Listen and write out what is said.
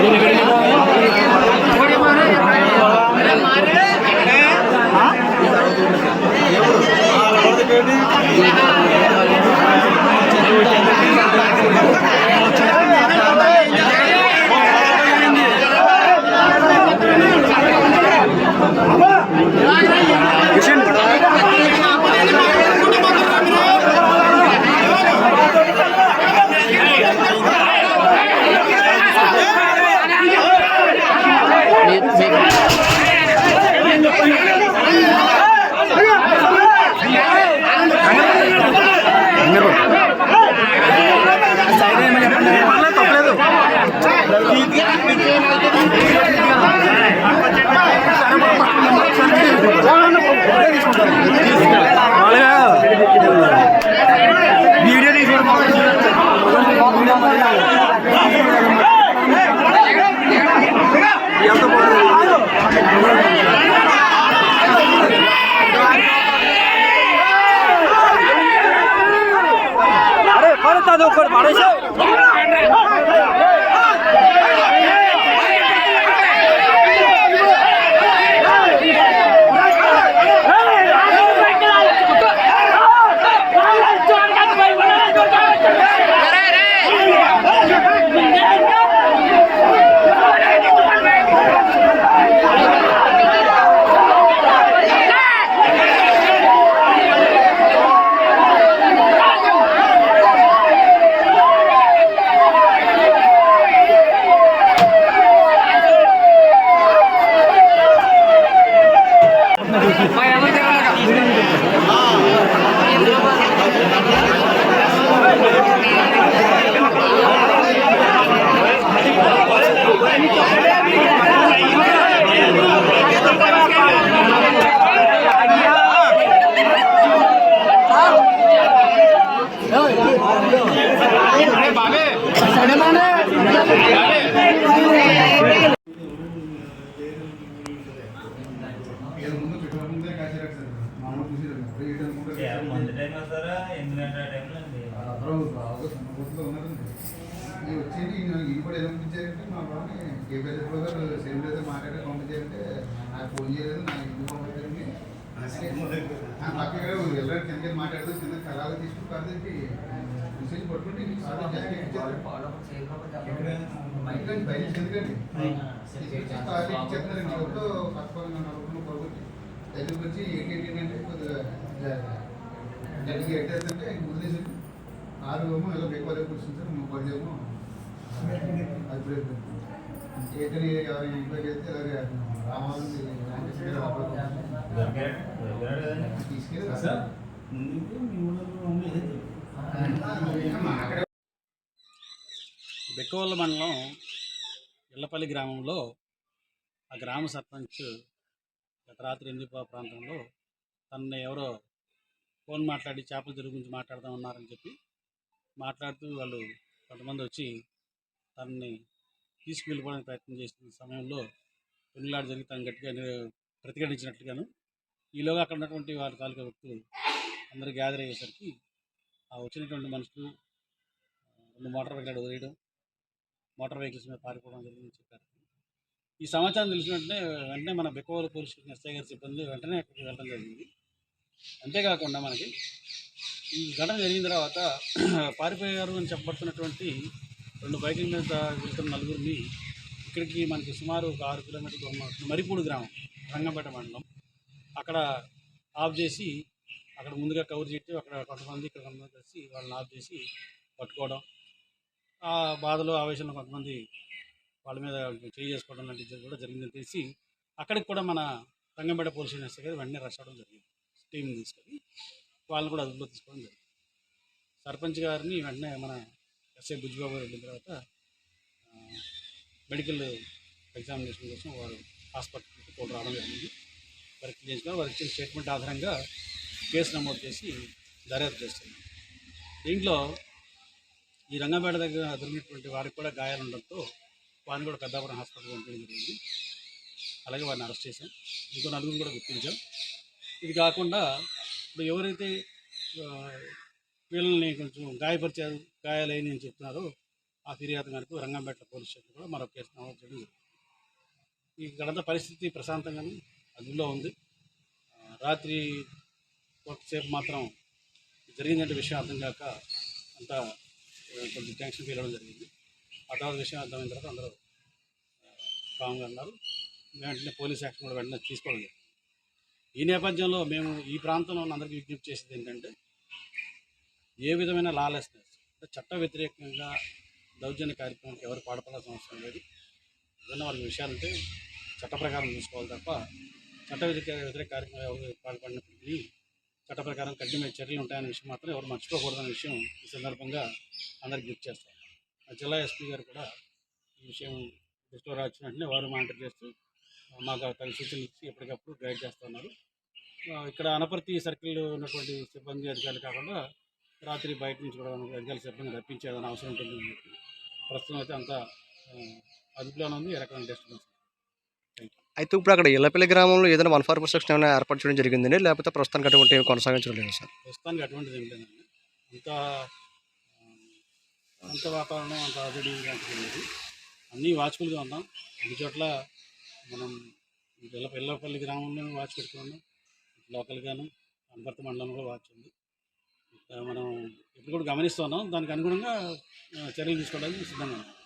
Grazie. వచ్చేది నాకు ఇది కూడా ఎలా పంపించారంటే మా బాబుని కేపీఎస్ గారు సేమ్ లేదు మాట్లాడే పంపించారంటే నాకు ఫోన్ చేయలేదు నాకు ఎందుకు పంపించారండి పక్కగా వెళ్ళారు కింద మాట్లాడుతూ కింద కళాలు తీసుకుని పడితే మెసేజ్ పట్టుకుంటే ఇంక సార్ జస్ట్ ఇచ్చారు. బయట ఎందుకండి సార్ ఇచ్చేస్తున్నారండి పక్కన నలుగురు కొడుకు దగ్గరికి వచ్చి ఏంటి ఏంటి అంటే కొద్దిగా జరిగి ఎట్టేస్తుంటే వదిలేసి ఆరు ఏమో ఇలా అభిప్రాయం ఎవరైనా ఎంక్వైరీ చేస్తే ఇలాగే అక్కడ బెక్కవల్ల మండలం ఇళ్ళపల్లి గ్రామంలో ఆ గ్రామ సర్పంచ్ గత రాత్రి ఎన్నిపా ప్రాంతంలో తనని ఎవరో ఫోన్ మాట్లాడి చేపల గురించి మాట్లాడదాం ఉన్నారని చెప్పి మాట్లాడుతూ వాళ్ళు కొంతమంది వచ్చి తనని తీసుకువెళ్ళిపోవడానికి ప్రయత్నం చేసిన సమయంలో పెళ్ళిలాడు జరిగి తను గట్టిగా ప్రతిఘటించినట్లుగాను ఈలోగా అక్కడ ఉన్నటువంటి వారి తాలూకా వ్యక్తులు అందరూ గ్యాదర్ అయ్యేసరికి ఆ వచ్చినటువంటి మనుషులు రెండు మోటార్ వెహికల్ వదిలేయడం మోటార్ వెహికల్స్ మీద పారిపోవడం జరిగిందని చెప్పారు. ఈ సమాచారం తెలిసిన వెంటనే వెంటనే మన బెక్కవోలు పోలీస్ స్టేషన్ ఎస్ఐ గారి సిబ్బంది వెంటనే అక్కడికి వెళ్ళడం జరిగింది. అంతేకాకుండా మనకి ఈ ఘటన జరిగిన తర్వాత పారిపోయారు అని చెప్పబడుతున్నటువంటి రెండు బైకుల మీద వెళ్తున్న నలుగురిని ఇక్కడికి మనకి సుమారు ఒక ఆరు కిలోమీటర్లు దూరం మరిపూడి గ్రామం రంగంపేట మండలం. అక్కడ ఆఫ్ చేసి అక్కడ ముందుగా కవర్ చేసి అక్కడ కొంతమంది ఇక్కడ కొంతమంది కలిసి వాళ్ళని ఆఫ్ చేసి పట్టుకోవడం ఆ బాధలో ఆవేశంలో కొంతమంది వాళ్ళ మీద చేయి చేసుకోవడం లాంటిది కూడా జరిగిందని తెలిసి అక్కడికి కూడా మన రంగంపేట పోలీస్ స్టేషన్ గారు వెంటనే రష్ అవడం జరిగింది. టీం తీసుకొని వాళ్ళని కూడా అదుపులో తీసుకోవడం జరిగింది. సర్పంచ్ గారిని వెంటనే మన ఎస్ఐ బుజ్జిబాబు గారు వెళ్ళిన తర్వాత మెడికల్ ఎగ్జామినేషన్ కోసం వారు హాస్పిటల్కి కూడా రావడం జరిగింది. వారికి చేసిన వారు ఇచ్చిన స్టేట్మెంట్ ఆధారంగా కేసు నమోదు చేసి దర్యాప్తు చేస్తున్నారు. దీంట్లో ఈ రంగంపేట దగ్గర దొరికినటువంటి వారికి కూడా గాయాలు ఉండడంతో వారిని కూడా పెద్దాపురం హాస్పిటల్ పంపించడం జరిగింది. అలాగే వారిని అరెస్ట్ చేశాం. ఇంకో నలుగురిని కూడా గుర్తించాం. ఇది కాకుండా ఇప్పుడు ఎవరైతే వీళ్ళని కొంచెం గాయపరిచారు గాయాలైన అని చెప్తున్నారో ఆ ఫిర్యాదు మేరకు రంగంపేట పోలీస్ స్టేషన్ కూడా మరొక కేసు నమోదు చేయడం జరిగింది. ఇక్కడంతా పరిస్థితి ప్రశాంతంగానే అదుపులో ఉంది. రాత్రి కొంతసేపు మాత్రం జరిగిందంటే విషయం అర్థం కాక అంతా కొంచెం టెన్షన్ ఫీల్ అవ్వడం జరిగింది. ఆ తర్వాత విషయం అర్థమైన తర్వాత అందరూ కామ్గా ఉన్నారు. వెంటనే పోలీస్ యాక్షన్ కూడా వెంటనే తీసుకోవడం జరిగింది ఈ నేపథ్యంలో మేము ఈ ప్రాంతంలో ఉన్న అందరికీ విజ్ఞప్తి చేసేది ఏంటంటే ఏ విధమైన లాలెస్నెస్ అంటే చట్ట వ్యతిరేకంగా దౌర్జన్య కార్యక్రమానికి ఎవరు పాడపడాల్సిన అవసరం లేదు. ఏదైనా వాళ్ళకి విషయాలంటే చట్ట ప్రకారం చూసుకోవాలి తప్ప చట్ట వ్యతిరేక వ్యతిరేక కార్యక్రమం ఎవరు పాల్పడినప్పటికీ చట్ట ప్రకారం కఠినమైన చర్యలు ఉంటాయనే విషయం మాత్రం ఎవరు మర్చిపోకూడదనే విషయం ఈ సందర్భంగా అందరికి గుర్తు చేస్తారు జిల్లా ఎస్పీ గారు కూడా ఈ విషయం దృష్టిలో వచ్చిన వెంటనే వారు మానిటర్ చేస్తూ మాకు తగిన సూచనలు ఇచ్చి ఎప్పటికప్పుడు గైడ్ చేస్తున్నారు ఇక్కడ అనపర్తి సర్కిల్ ఉన్నటువంటి సిబ్బంది అధికారులు కాకుండా రాత్రి బయట నుంచి కూడా అధికారుల సిబ్బంది రప్పించేదని అవసరం ఉంటుంది ప్రస్తుతం అయితే అంతా అదుపులోనే ఉంది. ఏ రకమైన డిస్టర్బెన్స్ అయితే ఇప్పుడు అక్కడ ఇళ్ళపల్లి గ్రామంలో ఏదైనా వన్ ఫార్ సెక్షన్ ఏమైనా ఏర్పాటు చేయడం జరిగిందండి? లేకపోతే ప్రస్తుతానికి అటువంటి ఏమి కొనసాగించడం లేదు సార్? ప్రస్తుతానికి అటువంటిది ఏం లేదండి. అంత అంత వాతావరణం అంత లేదు. అన్నీ వాచ్ఫుల్గా ఉన్నాం. అన్ని చోట్ల మనం ఇళ్ళ పిల్లపల్లి గ్రామంలో వాచ్ పెట్టుకున్నాం లోకల్గాను అనపర్తి మండలంలో వాచ్ ఉంది. మనం ఇప్పుడు కూడా గమనిస్తున్నాం దానికి అనుగుణంగా చర్యలు తీసుకోవడానికి సిద్ధంగా ఉన్నాం.